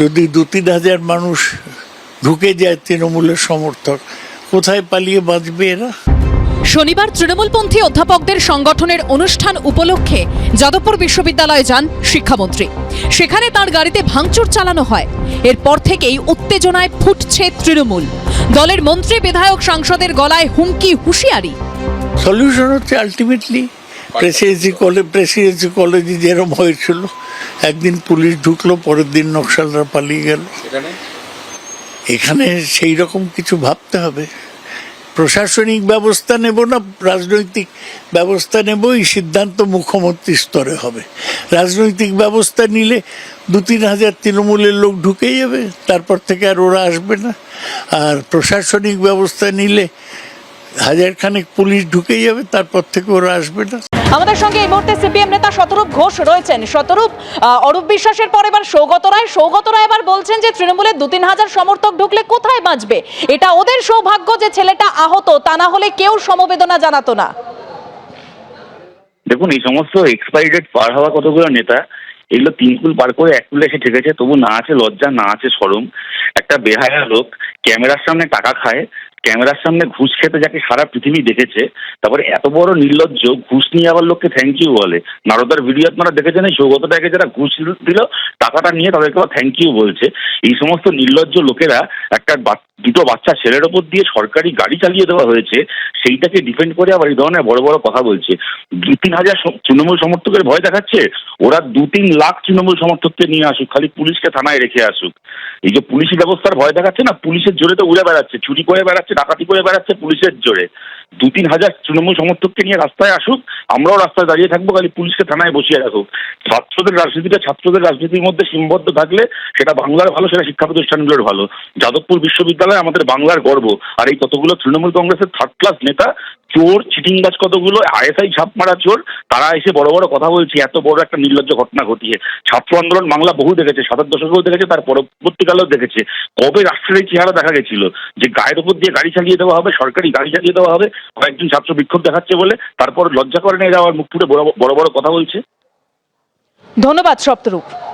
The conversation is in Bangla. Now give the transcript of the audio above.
যদি দু তিন হাজার মানুষ ঢুকে যায় তৃণমূলের সমর্থক কোথায় পালিয়ে বাঁচবে এরা? শনিবার তৃণমূলপন্থী অধ্যাপকদের সংগঠনের অনুষ্ঠান উপলক্ষে যাদবপুর বিশ্ববিদ্যালয়ে যান শিক্ষামন্ত্রী। সেখানে তার গাড়িতে ভাঙচুর চালানো হয়। এরপর থেকেই উত্তেজনায় ফুটছে তৃণমূল। দলের মন্ত্রী বিধায়ক সাংসদের গলায় হুমকি হুঁশিয়ারি। সলিউশন হচ্ছে আলটিমেটলি প্রেসিডেন্সি কলেজ প্রেসিডেন্সি কলেজে যেরকম হয়েছিল একদিন পুলিশ ঢুকলো পরের দিন নকশালরা পালিয়ে গেল। এখানে সেই রকম কিছু ভাবতে হবে। প্রশাসনিক ব্যবস্থা নেব না রাজনৈতিক ব্যবস্থা নেব এই সিদ্ধান্ত মুখ্যমন্ত্রী স্তরে হবে। রাজনৈতিক ব্যবস্থা নিলে দু তিন হাজার তৃণমূলের লোক ঢুকে যাবে তারপর থেকে আর ওরা আসবে না। আর প্রশাসনিক ব্যবস্থা নিলে হাজার খানেক পুলিশ ঢুকে যাবে তারপর থেকে ওরা আসবে না। আমাদের সঙ্গে এই মুহূর্তে সিপিএম নেতা শতরূপ ঘোষ রয়েছেন। শতরূপ অরূপ বিশ্বাসের পর এবার সৌগত রায়। সৌগত রায় এবার বলছেন যে তৃণমূলের দু তিন হাজার সমর্থক ঢুকলে কোথায় বাঁচবে? এটা ওদের সৌভাগ্য যে ছেলেটা আহত, তা না হলে কেউ সমবেদনা জানাতো না। দেখুন, এই সমস্ত এক্সপায়ারি ডেট পার হওয়া কতগুলো নেতা, এগুলো তিন কুল পার করে এক কুলে এসে ঠেকেছে। তবু না আছে লজ্জা, না আছে সরম একটা বেহায়া লোক ক্যামেরার সামনে টাকা খায়, ক্যামেরার সামনে ঘুষ খেতে যাকে সারা পৃথিবী দেখেছে, তারপরে এত বড় নির্লজ্জ ঘুষ নিয়ে আবার লোককে থ্যাংক ইউ বলে। নারদার ভিডিও আপনারা দেখেছেন, এই সৌগতটাকে যারা ঘুষ দিল, টাকাটা নিয়ে তাদেরকে আবার থ্যাংক ইউ বলছে। এই সমস্ত নির্লজ্জ লোকেরা একটা দুটো বাচ্চা ছেলের ওপর দিয়ে সরকারি গাড়ি চালিয়ে দেওয়া হয়েছে, সেইটাকে ডিফেন্ড করে আবার এই ধরনের বড় বড় কথা বলছে। দু, তিন হাজার তৃণমূল সমর্থকের ভয় দেখাচ্ছে? ওরা দু, তিন লাখ তৃণমূল সমর্থককে নিয়ে আসুক, খালি পুলিশকে থানায় রেখে আসুক। এই যে পুলিশি ব্যবস্থার ভয় দেখাচ্ছে না, পুলিশের জোরে তো উড়ে বেড়াচ্ছে, চুরি করে বেড়াচ্ছে, ডাকাতি করে বেড়াচ্ছে পুলিশের জোরে। দু তিন হাজার তৃণমূল সমর্থককে নিয়ে রাস্তায় আসুক, আমরাও রাস্তায় দাঁড়িয়ে থাকব, খালি পুলিশকে থানায় বসিয়ে রাখুক। ছাত্রদের রাজনীতিটা ছাত্রদের রাজনীতির মধ্যে সীমাবদ্ধ থাকলে সেটা বাংলার ভালো, সেটা শিক্ষা প্রতিষ্ঠানগুলোর ভালো। যাদবপুর বিশ্ববিদ্যালয় আমাদের বাংলার গর্ব। আর এই কতগুলো তৃণমূল কংগ্রেসের থার্ড ক্লাস নেতা চোর, চিটিংবাজ কতগুলো, আইএসআই ছাপ মারা চোর, তারা এসে বড় বড় কথা বলছে, এত বড় একটা নির্লজ্জ ঘটনা ঘটিয়ে। ছাত্র আন্দোলন বাংলা বহু দেখেছে সাতার দশকেও দেখেছে, তার পরবর্তীকালেও দেখেছে। কবে রাষ্ট্রের চেহারা দেখা গেছিল? যে গায়ের উপর দিয়ে গাড়ি চালিয়ে দেওয়া হবে, সরকারি গাড়ি চালিয়ে দেওয়া হবে, কয়েকজন ছাত্র বিক্ষোভ দেখাচ্ছে বলে, তারপর লজ্জা করে না এরা আবার মুখ ফুটে বড় বড় কথা বলছে। ধন্যবাদ, সপ্তরূপ।